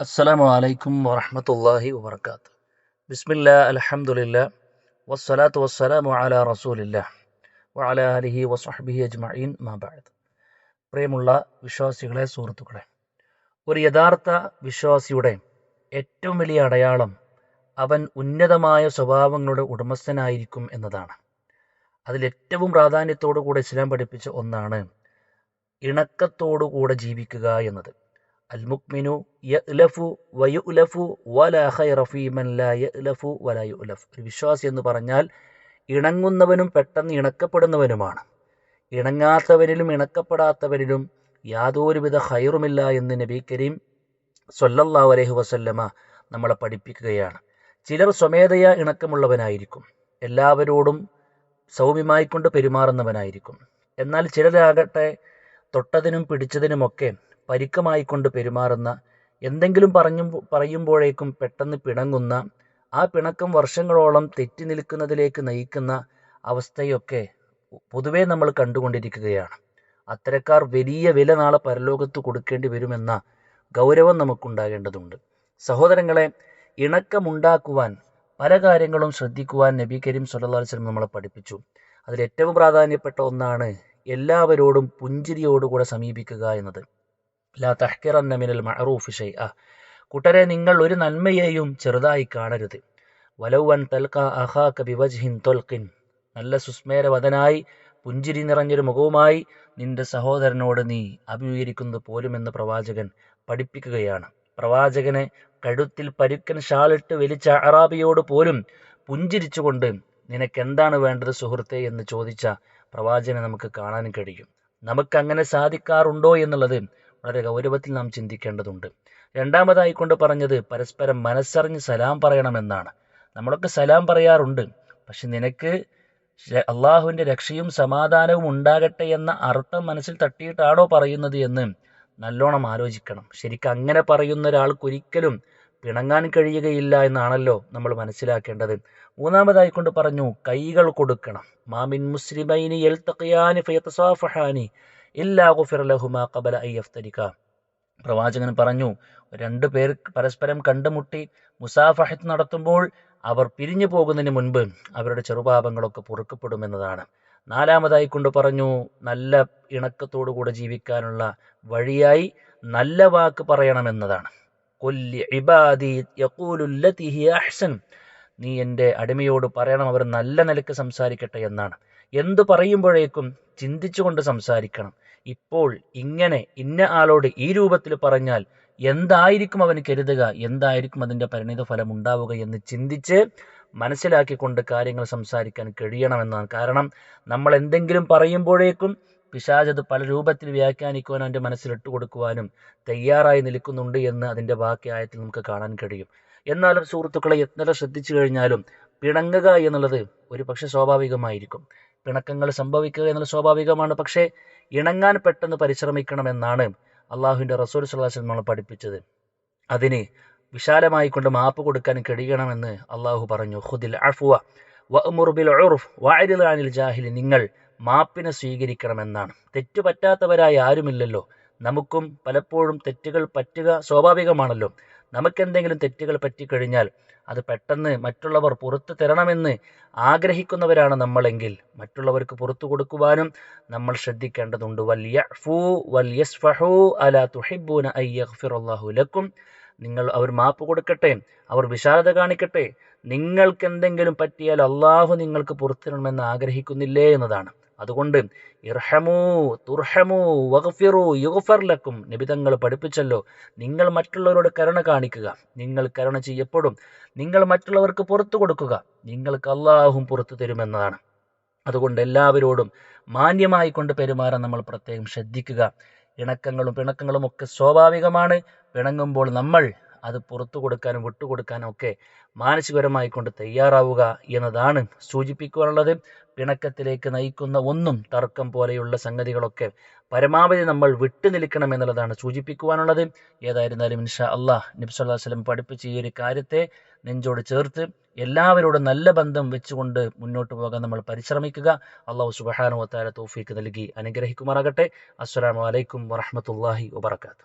അസ്സലാമു അലൈക്കും വറഹമത്തല്ലാഹി വബർക്കാത്ത് ബിസ്മില്ല അലഹമുല്ല വസ്സലാത്ത് വസ്സലാമു അല റസൂലില്ല വഅല അലിഹി വസ്ഹബിഹി അജ്മഈൻ മാബാദ് പ്രിയമുള്ള വിശ്വാസികളെ സുഹൃത്തുക്കളെ ഒരു യഥാർത്ഥ വിശ്വാസിയുടെ ഏറ്റവും വലിയ അടയാളം അവൻ ഉന്നതമായ സ്വഭാവങ്ങളുടെ ഉടമസ്ഥനായിരിക്കും എന്നതാണ്. അതിലേറ്റവും പ്രാധാന്യത്തോടു കൂടെ ഇസ്ലാം പഠിപ്പിച്ച ഒന്നാണ് ഇണക്കത്തോടുകൂടെ ജീവിക്കുക എന്നത്. അൽ മുക്മിനു യഅ്ലഫു വയുഅ്ലഫു വലാ ഖൈറ ഫീ മൻ ലാ യഅലഫു വലാ യുഅലഫ് ഒരു വിശ്വാസി എന്ന് പറഞ്ഞാൽ ഇണങ്ങുന്നവനും പെട്ടെന്ന് ഇണക്കപ്പെടുന്നവനുമാണ്. ഇണങ്ങാത്തവരിലും ഇണക്കപ്പെടാത്തവരിലും യാതൊരുവിധ ഖൈറുമില്ല എന്ന് നബി കരീം സ്വല്ലല്ലാഹു അലൈഹി വസല്ലമ നമ്മളെ പഠിപ്പിക്കുകയാണ്. ചിലർ സ്വമേധയാ ഇണക്കമുള്ളവനായിരിക്കും. എല്ലാവരോടും സൗമ്യമായിക്കൊണ്ട് പെരുമാറുന്നവനായിരിക്കും. എന്നാൽ ചിലരാകട്ടെ തൊട്ടതിനും പിടിച്ചതിനുമൊക്കെ പരിക്കമായിക്കൊണ്ട് പെരുമാറുന്ന എന്തെങ്കിലും പറഞ്ഞു പറയുമ്പോഴേക്കും പെട്ടെന്ന് പിണങ്ങുന്ന ആ പിണക്കം വർഷങ്ങളോളം തെറ്റി നിൽക്കുന്നതിലേക്ക് നയിക്കുന്ന അവസ്ഥയൊക്കെ പൊതുവേ നമ്മൾ കണ്ടുകൊണ്ടിരിക്കുകയാണ്. അത്തരക്കാർ വലിയ വില നാളെ പരലോകത്ത് കൊടുക്കേണ്ടി വരുമെന്ന ഗൗരവം നമുക്കുണ്ടാകേണ്ടതുണ്ട്. സഹോദരങ്ങളെ ഇണക്കമുണ്ടാക്കുവാൻ പല കാര്യങ്ങളും ശ്രദ്ധിക്കുവാൻ നബി കരീം സല്ലല്ലാഹു അലൈഹി വസല്ലം നമ്മളെ പഠിപ്പിച്ചു. അതിൽ ഏറ്റവും പ്രാധാന്യപ്പെട്ട ഒന്നാണ് എല്ലാവരോടും പുഞ്ചിരിയോടുകൂടെ സമീപിക്കുക എന്നത്. ലാ മിനൽ മഅറൂഫി ഷൈഅ കൂട്ടരെ നിങ്ങൾ ഒരു നന്മയെയും ചെറുതായി കാണരുത്. വലൗവൻ തൽക്ക അഹാക്ക ബിവജ്ഹിൻ തൊൽക്കിൻ നല്ല സുസ്മേരവതനായി പുഞ്ചിരി നിറഞ്ഞൊരു മുഖവുമായി നിന്റെ സഹോദരനോട് നീ അഭിമുഖീകരിക്കുന്നത് പോലുമെന്ന് പ്രവാചകൻ പഠിപ്പിക്കുകയാണ്. പ്രവാചകനെ കഴുത്തിൽ പരുക്കൻ ഷാളിട്ട് വലിച്ച അറാബിയോട് പോലും പുഞ്ചിരിച്ചുകൊണ്ട് നിനക്കെന്താണ് വേണ്ടത് സുഹൃത്തെ എന്ന് ചോദിച്ച പ്രവാചകനെ നമുക്ക് കാണാൻ കഴിയും. നമുക്കങ്ങനെ സാധിക്കാറുണ്ടോ എന്നുള്ളത് വളരെ ഗൗരവത്തിൽ നാം ചിന്തിക്കേണ്ടതുണ്ട്. രണ്ടാമതായി കൊണ്ട് പറഞ്ഞത് പരസ്പരം മനസ്സറിഞ്ഞ് സലാം പറയണമെന്നാണ്. നമ്മളൊക്കെ സലാം പറയാറുണ്ട്. പക്ഷെ നിനക്ക് അള്ളാഹുവിന്റെ രക്ഷയും സമാധാനവും ഉണ്ടാകട്ടെ എന്ന അർത്ഥം മനസ്സിൽ തട്ടിയിട്ടാണോ പറയുന്നത് എന്ന് നല്ലോണം ആലോചിക്കണം. ശരിക്കും അങ്ങനെ പറയുന്ന ഒരാൾക്കൊരിക്കലും പിണങ്ങാൻ കഴിയുകയില്ല എന്നാണല്ലോ നമ്മൾ മനസ്സിലാക്കേണ്ടത്. മൂന്നാമതായി കൊണ്ട് പറഞ്ഞു കൈകൾ കൊടുക്കണം. മാമിൻ മുസ്ലിമൈനി എൽ തക്കയാനി ഫയത്തസാഫഹാനി ഇല്ലാ പ്രവാചകൻ പറഞ്ഞു രണ്ടു പേർ പരസ്പരം കണ്ടുമുട്ടി മുസാഫഹത്ത് നടത്തുമ്പോൾ അവർ പിരിഞ്ഞു പോകുന്നതിന് മുൻപ് അവരുടെ ചെറുപാപങ്ങളൊക്കെ പൊറുക്കപ്പെടുമെന്നതാണ് നാലാമതായി കൊണ്ട് പറഞ്ഞു നല്ല ഇണക്കത്തോടു കൂടെ ജീവിക്കാനുള്ള വഴിയായി നല്ല വാക്ക് പറയണമെന്നതാണ് കൊല്ലി ഇബാദി യഖൂലുല്ലതി അഹ്സൻ. നീ എന്റെ അടിമയോട് പറയണം അവർ നല്ല നിലയ്ക്ക് സംസാരിക്കട്ടെ എന്നാണ്. എന്തു പറയുമ്പോഴേക്കും ചിന്തിച്ചുകൊണ്ട് സംസാരിക്കണം. ഇപ്പോൾ ഇങ്ങനെ ഇന്ന ആളോട് ഈ രൂപത്തിൽ പറഞ്ഞാൽ എന്തായിരിക്കും അവന് കരുതുക? എന്തായിരിക്കും അതിന്റെ പരിണിത ഫലം ഉണ്ടാവുക എന്ന് ചിന്തിച്ച് മനസ്സിലാക്കിക്കൊണ്ട് കാര്യങ്ങൾ സംസാരിക്കാൻ കഴിയണമെന്നാണ് കാരണം നമ്മൾ എന്തെങ്കിലും പറയുമ്പോഴേക്കും പിശാചത് പല രൂപത്തിൽ വ്യാഖ്യാനിക്കുവാനും അവന്റെ മനസ്സിലിട്ട് ഇട്ടുകൊടുക്കുവാനും തയ്യാറായി നിൽക്കുന്നുണ്ട് എന്ന് അതിന്റെ ബാക്കി ആയത്തിൽ നമുക്ക് കാണാൻ കഴിയും. എന്നാലും സുഹൃത്തുക്കളെ എത്ര ശ്രദ്ധിച്ചു കഴിഞ്ഞാലും പിണങ്ങുക എന്നുള്ളത് ഒരു പക്ഷെ സ്വാഭാവികമായിരിക്കും. പിണക്കങ്ങൾ സംഭവിക്കുക എന്നുള്ളത് സ്വാഭാവികമാണ്. പക്ഷേ ഇണങ്ങാൻ പെട്ടെന്ന് പരിശ്രമിക്കണമെന്നാണ് അള്ളാഹുവിന്റെ റസൂൽ സല്ലാസ് നമ്മൾ പഠിപ്പിച്ചത്. അതിന് വിശാലമായി കൊണ്ട് മാപ്പ് കൊടുക്കാൻ കഴിയണമെന്ന് അള്ളാഹു പറഞ്ഞു. ഹുദിൽ അഫുവ വഅ്മുർബിൽ ഉർഫ് വഅരിൽ അനിൽ ജാഹിലി നിങ്ങൾ മാപ്പിനെ സ്വീകരിക്കണമെന്നാണ്. തെറ്റു പറ്റാത്തവരായി ആരുമില്ലല്ലോ. നമുക്കും പലപ്പോഴും തെറ്റുകൾ പറ്റുക സ്വാഭാവികമാണല്ലോ. നമുക്കെന്തെങ്കിലും തെറ്റുകൾ പറ്റിക്കഴിഞ്ഞാൽ അത് പെട്ടെന്ന് മറ്റുള്ളവർ പുറത്തു തരണമെന്ന് ആഗ്രഹിക്കുന്നവരാണ് നമ്മളെങ്കിൽ മറ്റുള്ളവർക്ക് പുറത്തു കൊടുക്കുവാനും നമ്മൾ ശ്രദ്ധിക്കേണ്ടതുണ്ട്. വല്യഫു അല ലക്കും. നിങ്ങൾ അവർ മാപ്പ് കൊടുക്കട്ടെ അവർ വിശാലത കാണിക്കട്ടെ. നിങ്ങൾക്ക് എന്തെങ്കിലും പറ്റിയാൽ അള്ളാഹു നിങ്ങൾക്ക് പുറത്തിടണമെന്ന് ആഗ്രഹിക്കുന്നില്ലേ എന്നതാണ്. അതുകൊണ്ട് ഇർഹമൂ തുർഹമൂ വഗ്ഫിറു യുഗ്ഫർ ലക്കും. നിബിതങ്ങൾ പഠിപ്പിച്ചല്ലോ നിങ്ങൾ മറ്റുള്ളവരോട് കരുണ കാണിക്കുക. നിങ്ങൾ കരുണ ചെയ്യപ്പെടും. നിങ്ങൾ മറ്റുള്ളവർക്ക് പുറത്തു കൊടുക്കുക. നിങ്ങൾക്ക് അള്ളാഹും പുറത്തു തരുമെന്നതാണ്. അതുകൊണ്ട് എല്ലാവരോടും മാന്യമായി കൊണ്ട് പെരുമാറാൻ നമ്മൾ പ്രത്യേകം ശ്രദ്ധിക്കുക. ഇണക്കങ്ങളും പിണക്കങ്ങളും ഒക്കെ സ്വാഭാവികമാണ്. പിണങ്ങുമ്പോൾ നമ്മൾ അത് പുറത്തു കൊടുക്കാനും വിട്ടുകൊടുക്കാനും ഒക്കെ മാനസികപരമായി കൊണ്ട് തയ്യാറാവുക എന്നതാണ് സൂചിപ്പിക്കുവാനുള്ളത് പിണക്കത്തിലേക്ക് നയിക്കുന്ന ഒന്നും തർക്കം പോലെയുള്ള സംഗതികളൊക്കെ പരമാവധി നമ്മൾ വിട്ടു നിൽക്കണം എന്നുള്ളതാണ് സൂചിപ്പിക്കുവാനുള്ളത്. ഏതായിരുന്നാലും ഇൻഷാ അള്ളാഹ് നബ്സല്ലാ വസ്ലം പഠിപ്പിച്ച ഈ ഒരു കാര്യത്തെ നെഞ്ചോട് ചേർത്ത് എല്ലാവരോടും നല്ല ബന്ധം വെച്ചുകൊണ്ട് മുന്നോട്ട് പോകാൻ നമ്മൾ പരിശ്രമിക്കുക. അള്ളാഹു സുബഹാനുവത്താല തോഫീക്ക് നൽകി അനുഗ്രഹിക്കുമാറാകട്ടെ. അസ്സലാമു അലൈക്കും വറഹമത്തല്ലാഹി വബർക്കാത്തു